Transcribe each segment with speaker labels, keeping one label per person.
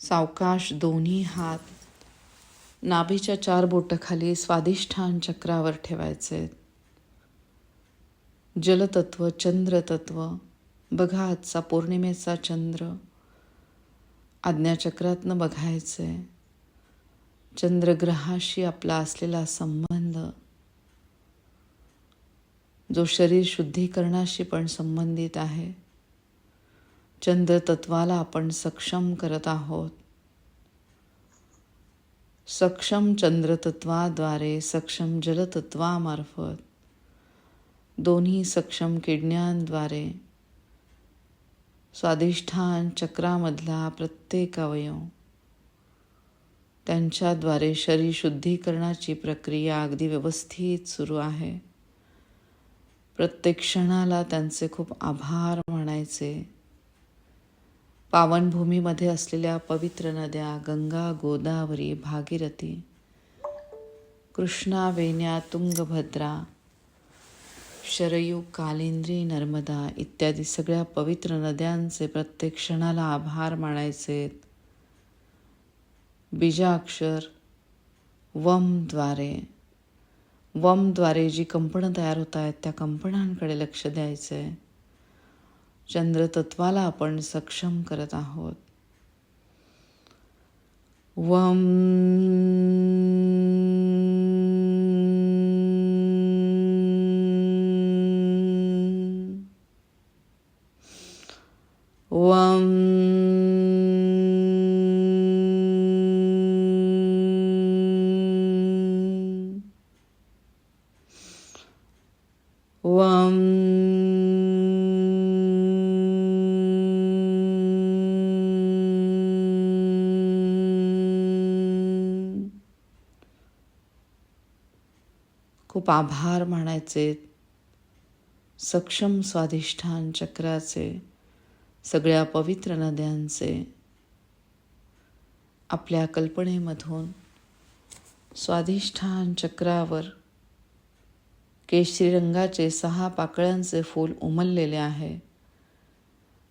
Speaker 1: सावकाश दोन्ही हात नाभीच्या चार बोटखाली स्वादिष्ठान चक्रावर ठेवायचे. जलतत्व चंद्रतत्व बघा आजचा पौर्णिमेचा चंद्र आज्ञाचक्रातनं बघायचे. चंद्रग्रहाशी आपला असलेला संबंध जो शरीर शुद्धीकरणाशी पण संबंधित आहे. चंद्रतत्वाला आपण सक्षम करत आहोत. सक्षम चंद्रतत्वाद्वारे सक्षम जलतत्वामार्फत. दोन्ही सक्षम किडण्यांद्वारे. स्वादिष्ठान चक्रामधला प्रत्येक अवयव. त्यांच्याद्वारे शरीर शुद्धीकरणाची प्रक्रिया अगदी व्यवस्थित सुरू आहे. प्रत्येक क्षणाला त्यांचे खूप आभार म्हणायचे. पावनभूमीमध्ये असलेल्या पवित्र नद्या गंगा गोदावरी भागीरथी कृष्णा वेण्या तुंगभद्रा शरयू कालिंद्री नर्मदा इत्यादी सगळ्या पवित्र नद्यांचे प्रत्येक क्षणाला आभार मानायचे बीजाक्षर वमद्वारे वमद्वारे जी कंपनं तयार होत आहेत त्या कंपनांकडे लक्ष द्यायचं आहे चंद्रतत्वाला आपण सक्षम करत आहोत. वम वम खूप आभार मानायचे सक्षम स्वाधिष्ठान चक्राचे सगळ्या पवित्र नद्यांचे आपल्या कल्पनेमधून स्वाधिष्ठान चक्रावर केशरी रंगाचे सहा पाकळ्यांचे फूल उमललेले आहे.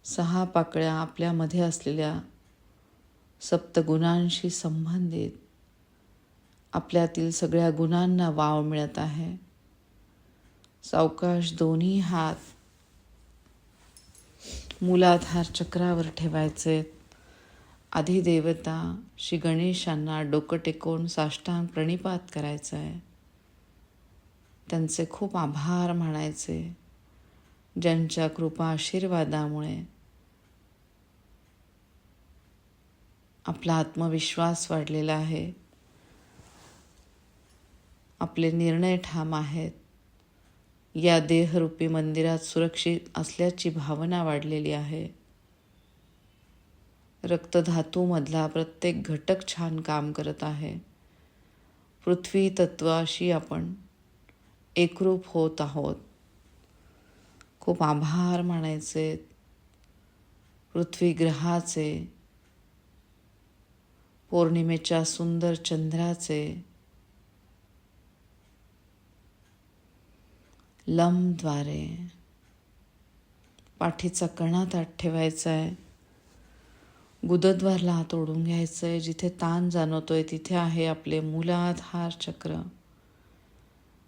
Speaker 1: सहा पाकळ्या आपल्यामध्ये असलेल्या सप्तगुणांशी संबंधित आपल्यातील सगळ्या गुणांना वाव मिळत आहे. सावकाश दोन्ही हात मुलाधार चक्रावर ठेवायचे. आधी देवता श्री गणेशांना डोकं टेकवून साष्टांग प्रणिपात करायचं. आहे त्यांचे खूप आभार मानायचे. ज्यांच्या कृपा आशीर्वादामुळे आपला आत्मविश्वास वाढलेला आहे. आपले निर्णय ठाम आहेत. या देहरूपी मंदिरात सुरक्षित असल्याची भावना वाढलेली आहे. रक्तधातूमधला प्रत्येक घटक छान काम करत आहे. पृथ्वी तत्वाशी आपण एकरूप होत आहोत. खूप आभार मानायचे. पृथ्वी ग्रहाचे पौर्णिमेच्या सुंदर चंद्राचे लंबद्वारे पाठीचा कणा ताट ठेवायचा आहे गुदद्वारला हात ओढून घ्यायचं आहे जिथे ताण जाणवतोय तिथे आहे आपले मूलाधार चक्र.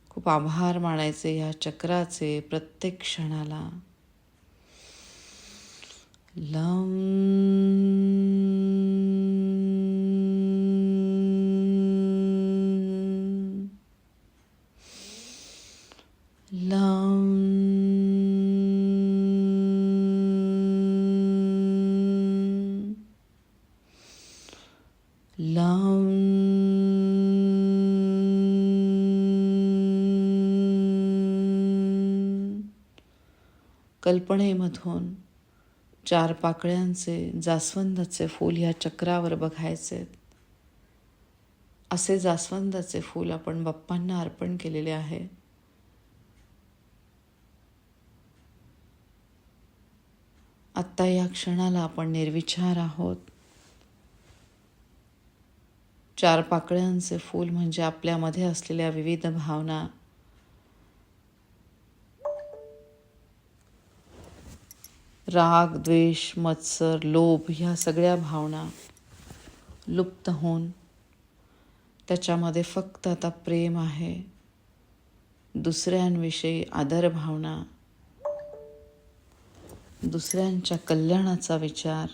Speaker 1: खूप आभार मानायचे ह्या चक्राचे प्रत्येक क्षणाला. Lump Lam. Lam. कल्पनेमधून चार पाकळ्यांचे जास्वंदाचे फूल ह्या चक्रावर बघायचे असे जास्वंदाचे फूल आपण बाप्पांना अर्पण केलेले आहे आत्ता या क्षणाला आपण निर्विचार आहोत. चार पाकळ्यांचे फूल म्हणजे आपल्यामध्ये असलेल्या विविध भावना. राग द्वेष मत्सर लोभ ह्या सगळ्या भावना लुप्त होऊन त्याच्यामध्ये फक्त आता प्रेम आहे. दुसऱ्यांविषयी आदर भावना. दुसऱ्यांच्या कल्याणाचा विचार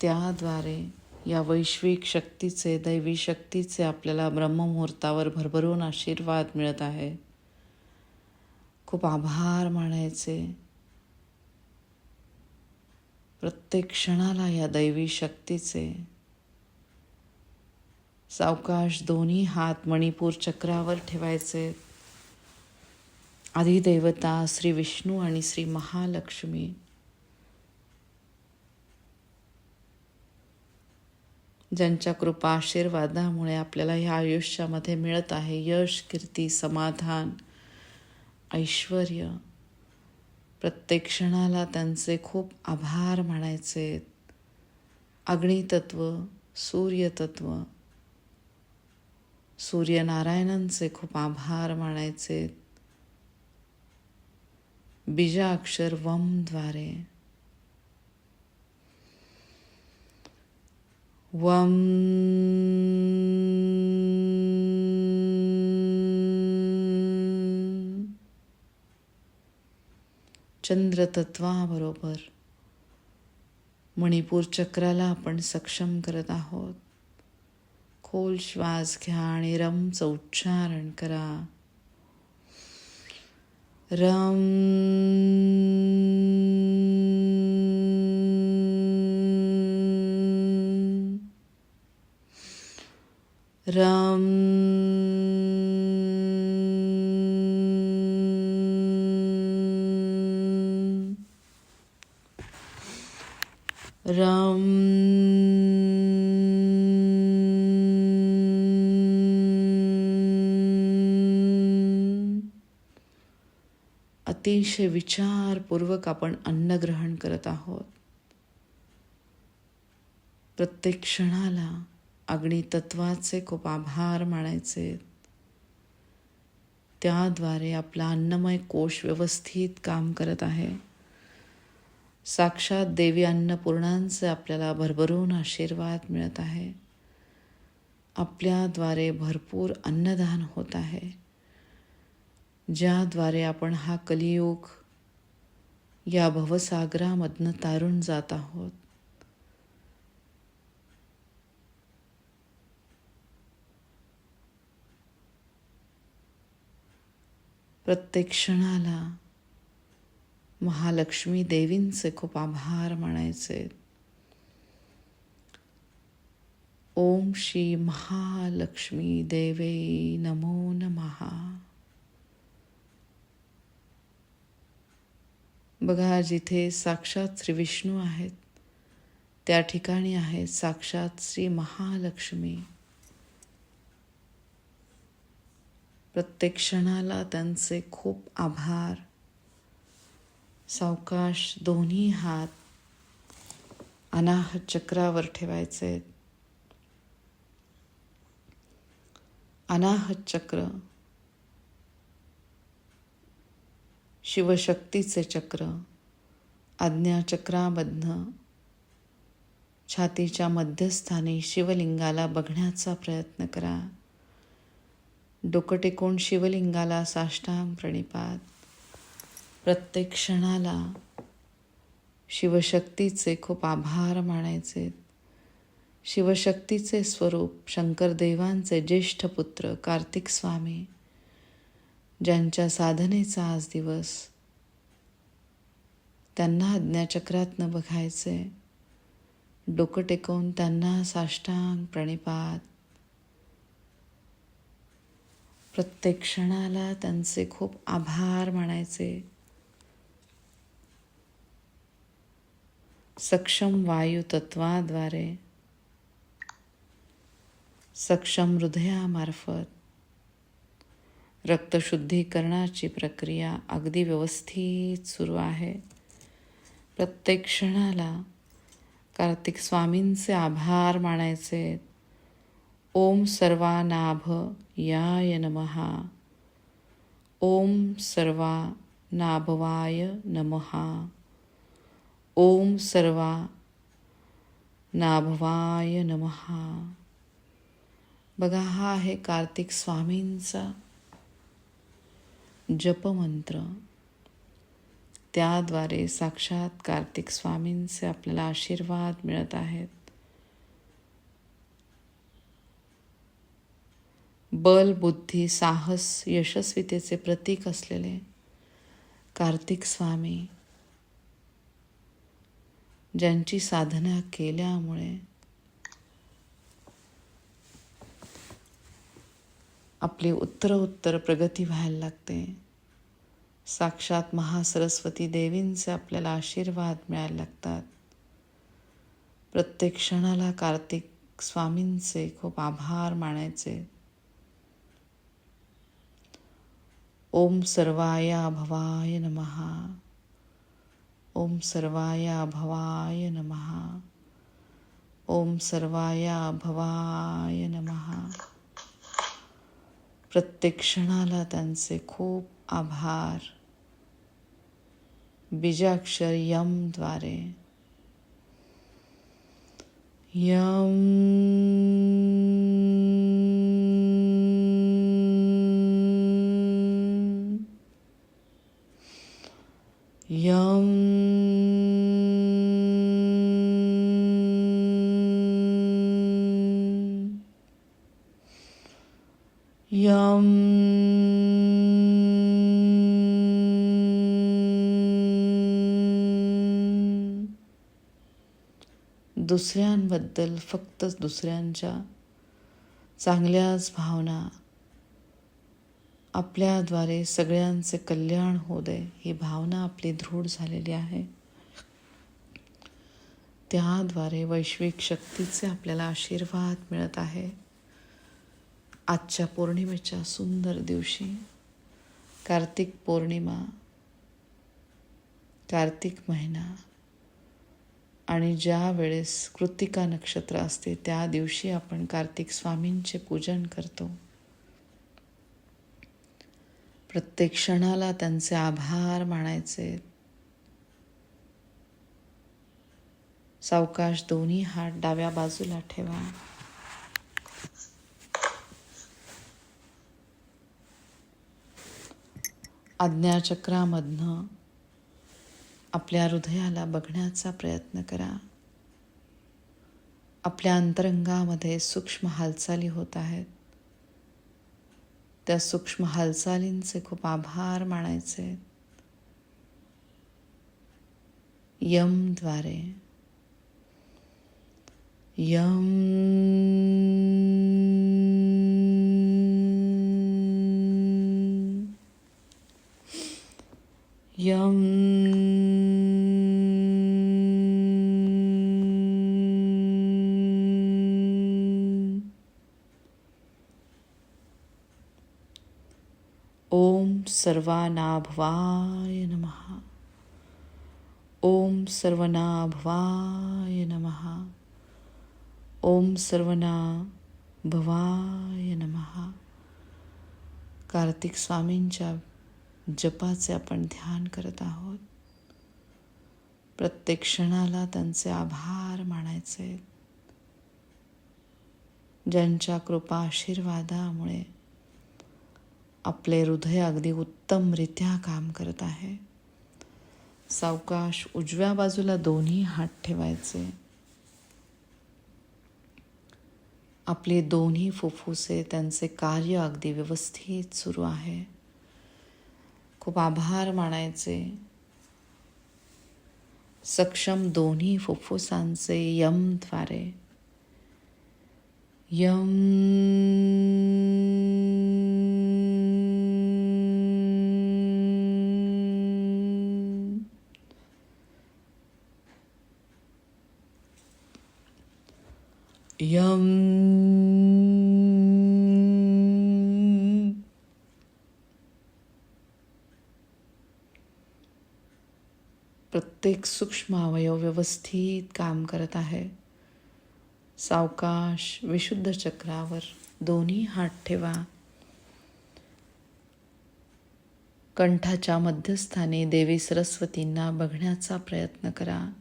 Speaker 1: त्याद्वारे या वैश्विक शक्तीचे दैवी शक्तीचे आपल्याला ब्रह्ममुहूर्तावर भरभरून आशीर्वाद मिळत आहे. खूप आभार मानायचे. प्रत्येक क्षणाला या दैवी शक्तीचे. सावकाश दोन्ही हात मणिपूर चक्रावर ठेवायचे. अधिदेवता श्री विष्णू आणि श्री महालक्ष्मी. ज्यांच्या कृपा आशीर्वादामुळे आपल्याला ह्या आयुष्यामध्ये मिळत आहे यश कीर्ती समाधान ऐश्वर प्रत्येक क्षणाला त्यांचे खूप आभार मानायचे. अग्नितत्व सूर्यतत्व सूर्यनारायणांचे खूप आभार मानायचे. बीजाक्षर वमद्वारे वम चंद्रतत्वाबरोबर मणिपूर चक्राला आपण सक्षम करत आहोत खोल श्वास घ्या आणि रमचं उच्चारण करा Ram. अतिशय विचारपूर्वक आपण अन्न ग्रहण करत आहोत. प्रत्येक क्षणाला अग्नितत्वाचे खूप आभार मानायचे. त्याद्वारे आपला अन्नमय कोश व्यवस्थित काम करत आहे. साक्षात देवी अन्नपूर्णांचे आपल्याला भरभरून आशीर्वाद मिळत आहे. आपल्याद्वारे भरपूर अन्नदान होत आहे. ज्याद्वारे आपण हा कलियोग या भवसागरामधनं तारून जात आहोत. प्रत्येक क्षणाला महालक्ष्मी देवींचे खूप आभार मानायचे. ओम श्री महालक्ष्मी देवे नमो नमहा बघा जिथे साक्षात श्री विष्णू आहेत त्या ठिकाणी आहेत साक्षात श्री महालक्ष्मी. प्रत्येक क्षणाला त्यांचे खूप आभार. सावकाश दोन्ही हात अनाह चक्रावर ठेवायचे. अनाहत चक्र शिवशक्तीचे चक्र आज्ञाचक्रामधनं छातीच्या मध्यस्थानी शिवलिंगाला बघण्याचा प्रयत्न करा. डोकं टेकून शिवलिंगाला साष्टांग प्रणिपात. प्रत्येक क्षणाला शिवशक्तीचे खूप आभार मानायचे. शिवशक्तीचे स्वरूप शंकरदेवांचे ज्येष्ठ पुत्र कार्तिक स्वामी ज्यांच्या साधनेचा आज दिवस. त्यांना अज्ञाचक्रातनं बघायचे. डोकं टेकवून त्यांना साष्टांग प्रणिपात. प्रत्येक क्षणाला त्यांचे खूप आभार मानायचे. सक्षम वायू तत्वाद्वारे. सक्षम हृदयामार्फत. रक्तशुद्धीकरणाची प्रक्रिया अगदी व्यवस्थित सुरू आहे. प्रत्येक क्षणाला कार्तिक स्वामींचे आभार मानायचे. ओम सर्वानाभ याय नमहा ओम सर्वा नाभवाय नमहा ओम सर्वा नाभवाय नमहा बघा हा आहे कार्तिक स्वामींचा जपमंत्र. त्याद्वारे साक्षात कार्तिक स्वामींचे आपल्याला आशीर्वाद मिळत आहेत. बल बुद्धी साहस यशस्वीतेचे प्रतीक असलेले कार्तिक स्वामी ज्यांची साधना केल्यामुळे आपली उत्तरोत्तर प्रगती व्हायला लागते. साक्षात महासरस्वती देवींचे आपल्याला आशीर्वाद मिळायला लागतात. प्रत्येक क्षणाला कार्तिक स्वामींचे खूप आभार मानायचे. ओम सर्वाया भवाय नमहा ओम सर्वाया भवाय नमहा ओम सर्वाया भवाय नमहा प्रत्येक क्षणाला त्यांचे खूप आभार. बीजाक्षर यमद्वारे यम दुसऱ्यांबद्दल फक्त दुसऱ्यांच्या चांगल्याच भावना आपल्याद्वारे सगळ्यांचे कल्याण होऊ दे ही भावना आपली दृढ झालेली आहे. त्याद्वारे वैश्विक शक्तीचे आपल्याला आशीर्वाद मिळत आहे. आजच्या पौर्णिमेच्या सुंदर दिवशी कार्तिक पौर्णिमा कार्तिक महिना आणि ज्या वेळेस कृतिका नक्षत्र असते त्या दिवशी आपण कार्तिक स्वामींचे पूजन करतो. प्रत्येक क्षणाला त्यांचे आभार मानायचे. सावकाश दोन्ही हात डाव्या बाजूला ठेवा. आज्ञाचक्रामधनं आपल्या हृदयाला बघण्याचा प्रयत्न करा. आपल्या अंतरंगामध्ये सूक्ष्म हालचाली होत आहेत. त्या सूक्ष्म हालचालींचे खूप आभार मानायचे. यमद्वारे यम यम सर्वानाभवाय नम। ओम सर्वनाभवाय नम। ओम सर्वना भवाय नम। कार्तिक स्वामींच्या जपाचे आपण ध्यान करत आहोत. प्रत्येक क्षणाला त्यांचे आभार मानायचे. ज्यांच्या कृपा आशीर्वादामुळे आपले हृदय अगदी उत्तमरित्या काम करत आहे. सावकाश उजव्या बाजूला दोन्ही हात ठेवायचे. आपले दोन्ही फुफ्फुसे त्यांचे कार्य अगदी व्यवस्थित सुरू आहे. खूप आभार मानायचे. सक्षम दोन्ही फुफ्फुसांचे यमद्वारे यम यम प्रत्येक सूक्ष्म अवयव व्यवस्थित काम करत आहे. सावकाश विशुद्ध चक्रावर दोन्ही हात ठेवा. कंठाच्या मध्यस्थानी देवी सरस्वतींना बघण्याचा प्रयत्न करा.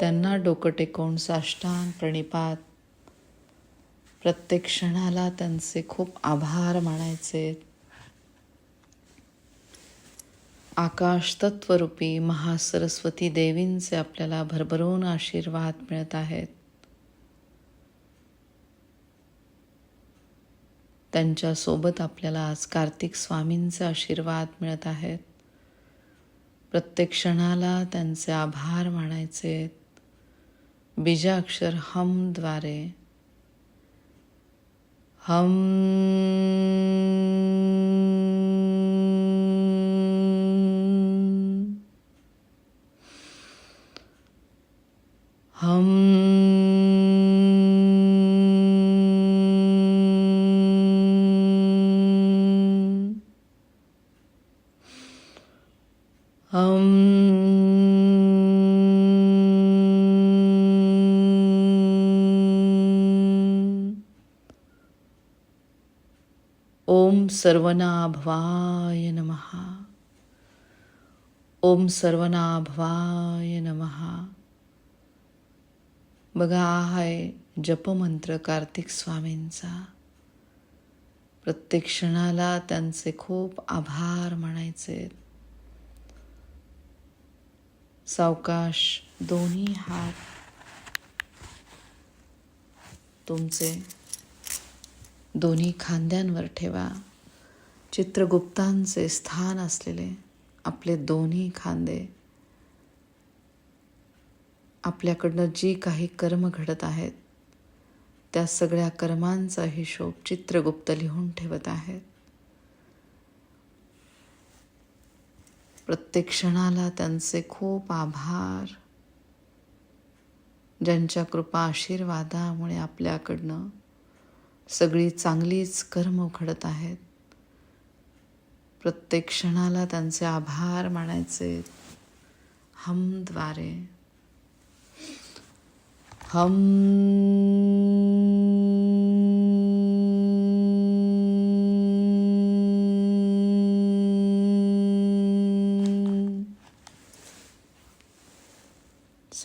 Speaker 1: त्यांना डोकं टेकवून साष्टांग प्रणिपात. प्रत्येक क्षणाला त्यांचे खूप आभार मानायचे. आकाश तत्वरूपी महासरस्वती देवींचे आपल्याला भरभरून आशीर्वाद मिळत आहेत. त्यांच्यासोबत आपल्याला आज कार्तिक स्वामींचे आशीर्वाद मिळत आहेत. प्रत्येक क्षणाला त्यांचे आभार मानायचे बीजाक्षर हमद्वारे हम ओम सर्वनाभवाय नमः। ओम सर्वनाभवाय नम। बघा हा आहे जपमंत्र कार्तिक स्वामींचा. प्रत्येक क्षणाला त्यांचे खूप आभार मानायचे. सावकाश दोन्ही हात तुमचे दोन्ही खांद्यांवर ठेवा. चित्रगुप्तांचे स्थान असलेले आपले दोन्ही खांदे. आपल्याकडनं जी काही कर्म घडत आहेत त्या सगळ्या कर्मांचा हिशोब चित्रगुप्त लिहून ठेवत आहेत. प्रत्येक क्षणाला त्यांचे खूप आभार. ज्यांच्या कृपा आशीर्वादामुळे आपल्याकडनं सगळी चांगलीच कर्म घडत आहेत. प्रत्येक क्षणाला त्यांचे आभार मानायचे. हमद्वारे हम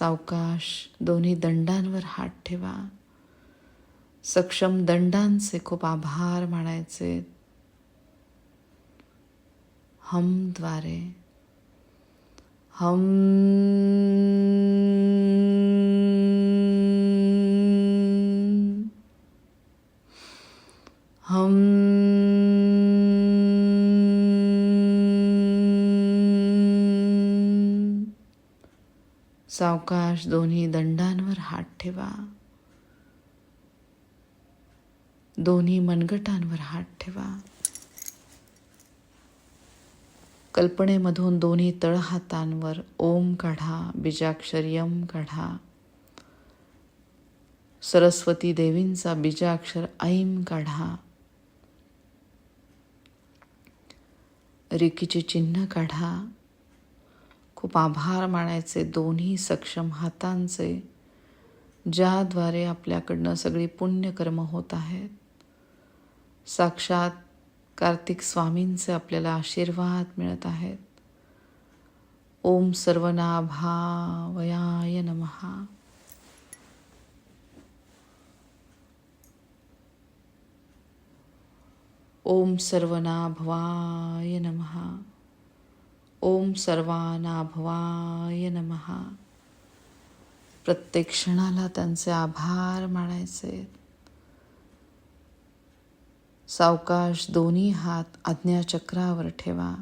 Speaker 1: सावकाश दोन्ही दंडांवर हात ठेवा. सक्षम दंडांचे खूप आभार मानायचे. हमद्वारे हम हम सावकाश दोन्ही दंडांवर हात ठेवा. दोन्ही मनगटांवर हात ठेवा. कल्पनेमधून दोन्ही तळहातांवर ओम काढा बीजाक्षरयम काढा. सरस्वती देवींचा बीजाक्षर ऐम काढा. रिकीचे चिन्ह काढा. खूप आभार मानायचे दोन्ही सक्षम हातांचे ज्याद्वारे आपल्याकडनं सगळी पुण्यकर्म होत आहेत. साक्षात कार्तिक स्वामींचे आपल्याला आशीर्वाद मिळत आहेत. ओम सर्वनाभावयाय नमहा ओम सर्वनाभवाय नमहा ओम सर्वानाभवाय नमहा प्रत्येक क्षणाला त्यांचे आभार मानायचे. सावकाश दोन्ही हात आज्ञाचक्रावर ठेवा.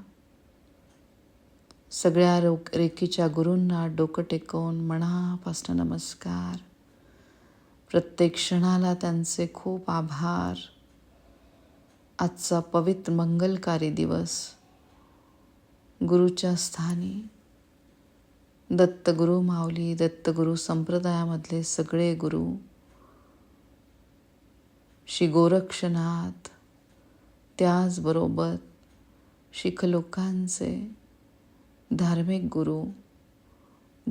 Speaker 1: सगळ्या रोक रेखीच्या गुरूंना डोकं टेकवून मनापासून नमस्कार. प्रत्येक क्षणाला त्यांचे खूप आभार. आजचा पवित्र मंगलकारी दिवस गुरुच्या स्थानी. दत्तगुरु माऊली दत्तगुरु संप्रदायामधले सगळे गुरु. श्री गोरक्षनाथ त्याचबरोबर शीख लोकांचे धार्मिक गुरु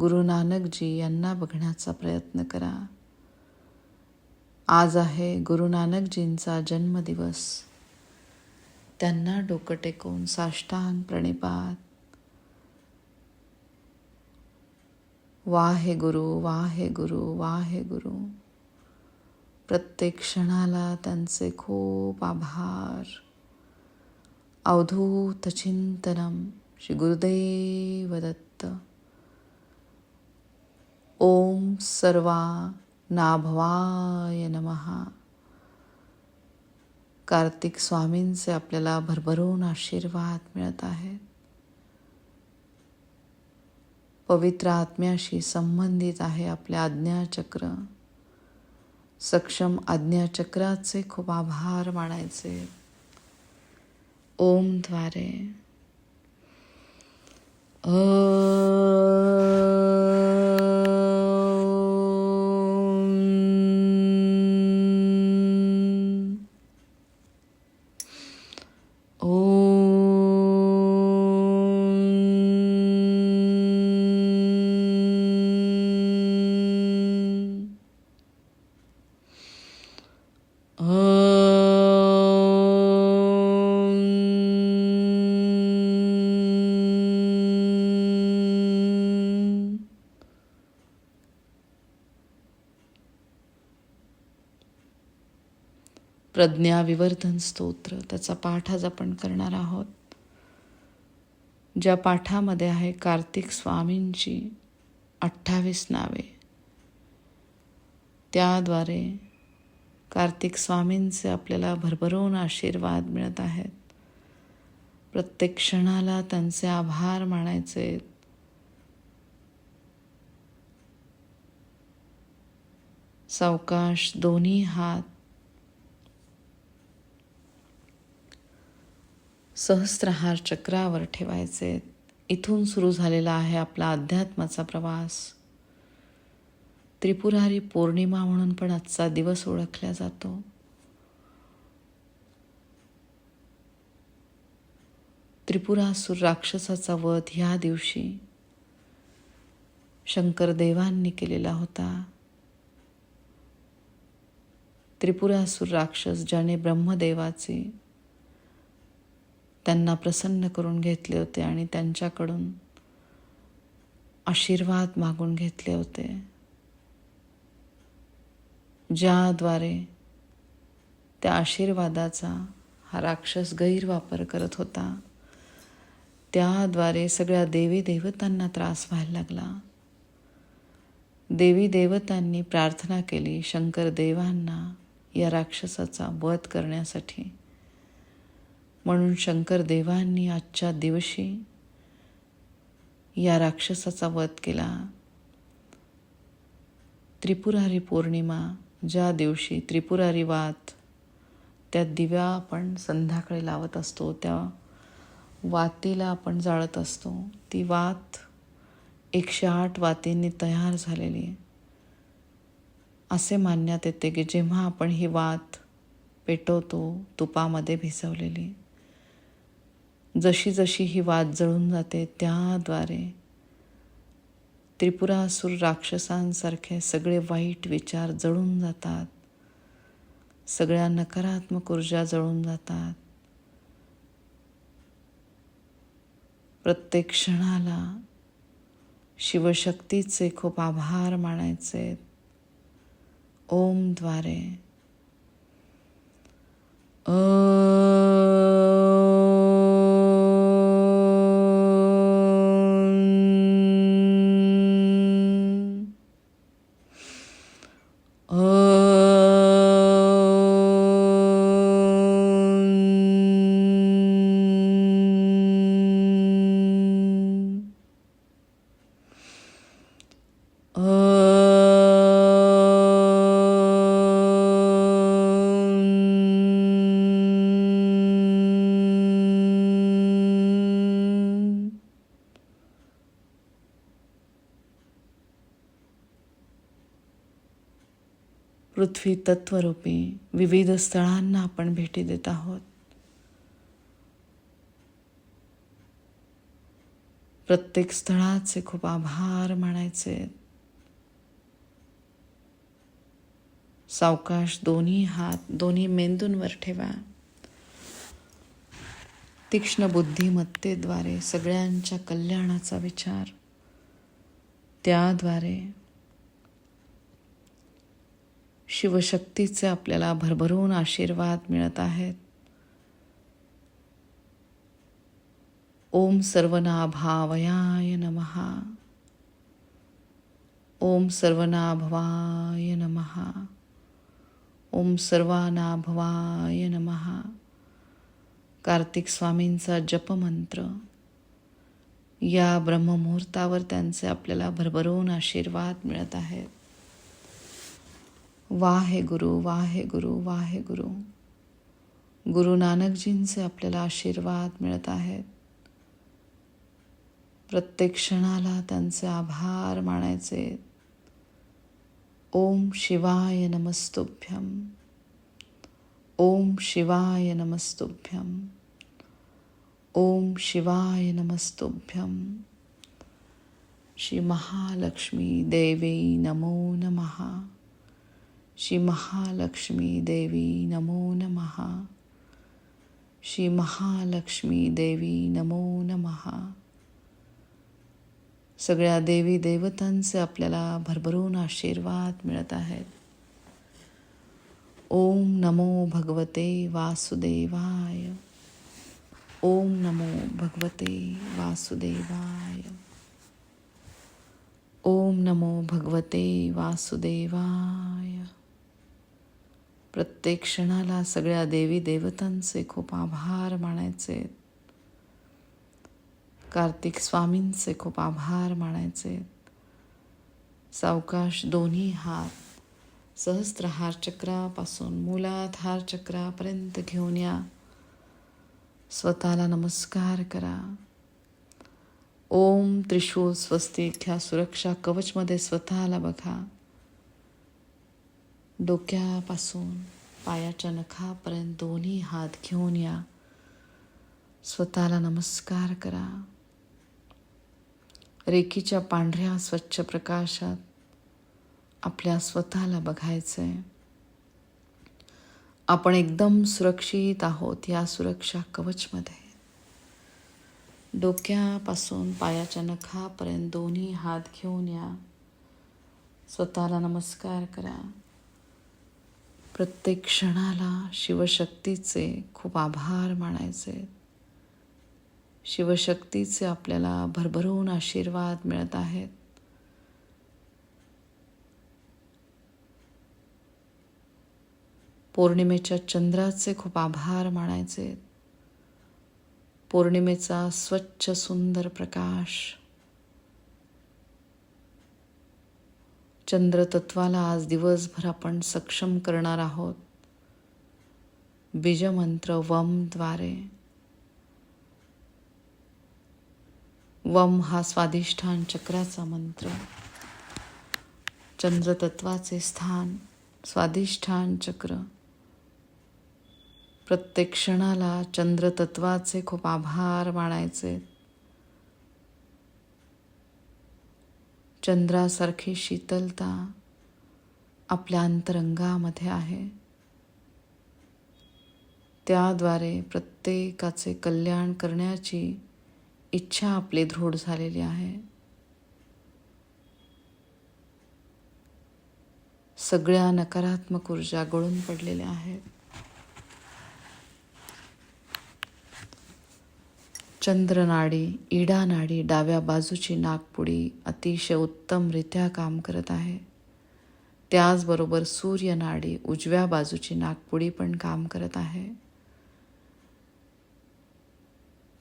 Speaker 1: गुरु नानकजी यांना बघण्याचा प्रयत्न करा. आज आहे गुरु नानकजींचा जन्मदिवस. त्यांना डोकं टेकवून साष्टांग प्रणिपात. वा हे गुरु वा हे गुरु वा हे गुरु. प्रत्येक क्षणाला त्यांचे खूप आभार. अवधूत चिंतनम श्री गुरुदेव दत्त. ओम सर्वा नाभवाय नमहा कार्तिक स्वामींचे आपल्याला भरभरून आशीर्वाद मिळत आहेत. पवित्र आत्म्याशी संबंधित आहे आपले आज्ञाचक्र. सक्षम आज्ञाचक्राचे खूप आभार मानायचे. ओमद्वारे ओम प्रज्ञा विवर्धन स्तोत्र. त्याचा पाठ आज आपण करणार आहोत. ज्या पाठामध्ये आहे कार्तिक स्वामींची अठ्ठावीस नावे. त्याद्वारे कार्तिक स्वामींचे आपल्याला भरभरून आशीर्वाद मिळत आहेत. प्रत्येक क्षणाला त्यांचे आभार मानायचे. सावकाश दोन्ही हात सहस्त्रहार चक्रावर ठेवायचे. इथून सुरू झालेला आहे आपला अध्यात्माचा प्रवास. त्रिपुरारी पौर्णिमा म्हणून पण आजचा दिवस ओळखला जातो. त्रिपुरासूर राक्षसाचा वध ह्या दिवशी शंकरदेवांनी केलेला होता. त्रिपुरासूर राक्षस ज्याने ब्रह्मदेवाचे त्यांना प्रसन्न करून घेतले होते आणि त्यांच्याकडून आशीर्वाद मागून घेतले होते ज्याद्वारे त्या आशीर्वादाचा हा राक्षस गैरवापर करत होता. त्याद्वारे सगळ्या देवी देवतांना त्रास व्हायला लागला. देवी देवतांनी प्रार्थना केली शंकर देवांना या राक्षसाचा वध करण्यासाठी. म्हणून शंकर देवांनी आजच्या दिवशी या राक्षसाचा वध केला. त्रिपुरारी पौर्णिमा ज्या दिवशी त्रिपुरारी वात त्या दिव्या आपण संध्याकाळी लावत असतो त्या वातीला आपण जाळत असतो. ती वात एकशे आठ वातींनी तयार झालेली. असे मानण्यात येते की जेव्हा आपण ही वात पेटवतो तुपामध्ये भिजवलेली. जशी जशी ही वाद जळून जाते त्याद्वारे. त्रिपुरासूर राक्षसांसारखे सगळे वाईट विचार जळून जातात. सगळ्या नकारात्मक ऊर्जा जळून जातात. प्रत्येक क्षणाला शिवशक्तीचे खूप आभार मानायचे. ओमद्वारे ओम पृथ्वी तत्वरूपी विविध स्थळांना आपण भेटी देत आहोत. प्रत्येक स्थळाचे खूप आभार मानायचे. सावकाश दोन्ही हात दोन्ही मेंदूंवर ठेवा. तीक्ष्ण बुद्धिमत्तेद्वारे सगळ्यांच्या कल्याणाचा विचार. त्याद्वारे शिवशक्तीचे आपल्याला भरभरून आशीर्वाद मिळत आहेत. ओम सर्वनाभावयाय नमः. ओम सर्वनाभवाय नमः. ओम सर्वानाभवाय नमहा कार्तिक स्वामींचा जपमंत्र. या ब्रह्ममुहूर्तावर त्यांचे आपल्याला भरभरून आशीर्वाद मिळत आहेत. वाहे गुरु वाहे गुरु वाहे गुरु गुरु नानकजींचे आपल्याला आशीर्वाद मिळत आहेत. प्रत्येक क्षणाला त्यांचे आभार मानायचे. ओम शिवाय नमस्तुभ्यम. ओम शिवाय नमस्तुभ्यम. ओम शिवाय नमस्तुभ्यम. श्री महालक्ष्मी देवी नमो नमः. श्री महालक्ष्मी देवी नमो नमः। श्री महालक्ष्मी देवी नमो नमः। सगळ्या देवी देवतांचे आपल्याला भरभरून आशीर्वाद मिळत आहेत. ओम नमो भगवते वासुदेवाय। ओम नमो भगवते वासुदेवाय। ओम नमो भगवते वासुदेवाय। प्रत्येक क्षणाला सगळ्या देवी देवतांचे खूप आभार मानायचे. कार्तिक स्वामींचे खूप आभार मानायचे. सावकाश दोन्ही हात सहस्त्रहार चक्रापासून मूलाधार चक्रापर्यंत घेऊन या. स्वतःला नमस्कार करा. ओम त्रिशूल स्वस्तिक ह्या सुरक्षा कवचमध्ये स्वतःला बघा. डोक्यापासून पायाच्या नखापर्यंत दोन्ही हात घेऊन या. स्वतःला नमस्कार करा. रेखीच्या पांढऱ्या स्वच्छ प्रकाशात आपल्या स्वतःला बघायचंय. आपण एकदम सुरक्षित आहोत या सुरक्षा कवचमध्ये. डोक्यापासून पायाच्या नखापर्यंत दोन्ही हात घेऊन या. स्वतःला नमस्कार करा. प्रत्येक क्षणाला शिवशक्तीचे खूप आभार मानायचे. शिवशक्तीचे आपल्याला भरभरून आशीर्वाद मिळत आहेत. पौर्णिमेच्या चंद्राचे खूप आभार मानायचे. पौर्णिमेचा स्वच्छ सुंदर प्रकाश चंद्रतत्वाला आज दिवसभर आपण सक्षम करणार आहोत. बीजमंत्र वमद्वारे वम हा स्वादिष्ठान चक्राचा मंत्र. चंद्रतत्वाचे स्थान स्वादिष्ठान चक्र. प्रत्येक क्षणाला चंद्रतत्वाचे खूप आभार मानायचे. चंद्रासारखी शीतलता आपल्या अंतरंगामध्ये आहे. त्याद्वारे प्रत्येकाचे कल्याण करण्याची इच्छा आपली दृढ झालेली आहे. सगळ्या नकारात्मक ऊर्जा गळून पडलेल्या आहेत. चंद्रनाडी इडा नाडी डाव्या बाजूची नागपुडी अतिशय उत्तमरित्या काम करत आहे. त्याचबरोबर सूर्यनाडी उजव्या बाजूची नागपुडी पण काम करत आहे.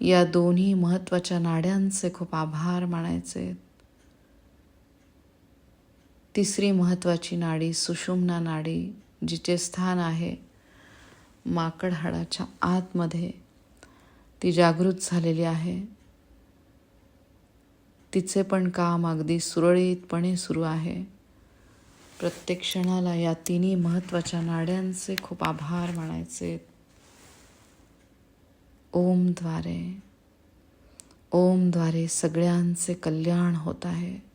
Speaker 1: या दोन्ही महत्त्वाच्या नाड्यांचे खूप आभार मानायचे. तिसरी महत्वाची नाडी सुषुम्ना नाडी जिचे स्थान आहे माकड हाडाच्या आतमध्ये. ती जागृत झालेली आहे. तिचे पण काम अगदी सुरळीतपणे सुरू आहे. प्रत्येक क्षणाला या तिन्ही महत्त्वाच्या नाड्यांचे खूप आभार मानायचे. ओमद्वारे ओमद्वारे सगळ्यांचे कल्याण होत आहे.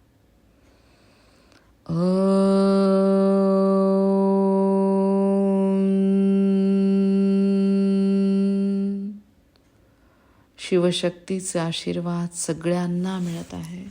Speaker 1: शिवशक्तीचा आशीर्वाद सगळ्यांना मिळत आहे.